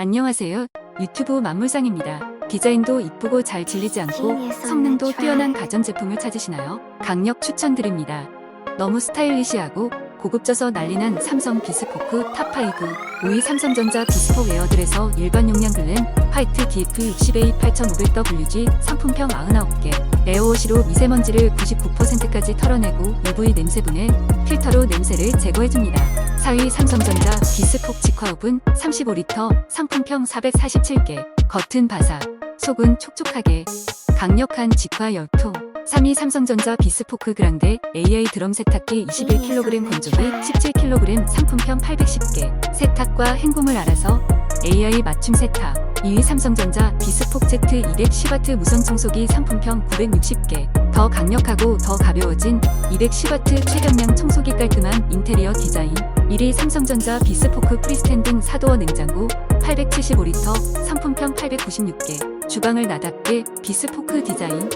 안녕하세요. 유튜브 만물상입니다. 디자인도 이쁘고 잘 질리지 않고 성능도 뛰어난 가전제품을 찾으시나요? 강력 추천드립니다. 너무 스타일리시하고 고급져서 난리난 삼성 비스포크 탑5 5위 삼성전자 비스포 웨어들에서 일반 용량 글램 화이트 DF60A 8500WG 상품평 99개 에어워시로 미세먼지를 99%까지 털어내고 UV 냄새분해 필터로 냄새를 제거해줍니다. 4위 삼성전자 비스폭 직화오븐 35리터 상품평 447개 겉은 바삭 속은 촉촉하게 강력한 직화 열통 3위 삼성전자 비스포크 그랑데 AI 드럼 세탁기 21kg 건조기 17kg 상품평 810개. 세탁과 헹굼을 알아서 AI 맞춤 세탁. 2위 삼성전자 비스폭 Z 210W 무선 청소기 상품평 960개. 더 강력하고 더 가벼워진 210W 최경량 청소기 깔끔한 인테리어 디자인. 1위 삼성전자 비스포크 프리스탠딩 사도어 냉장고 875리터 상품평 896개. 주방을 나답게 비스포크 디자인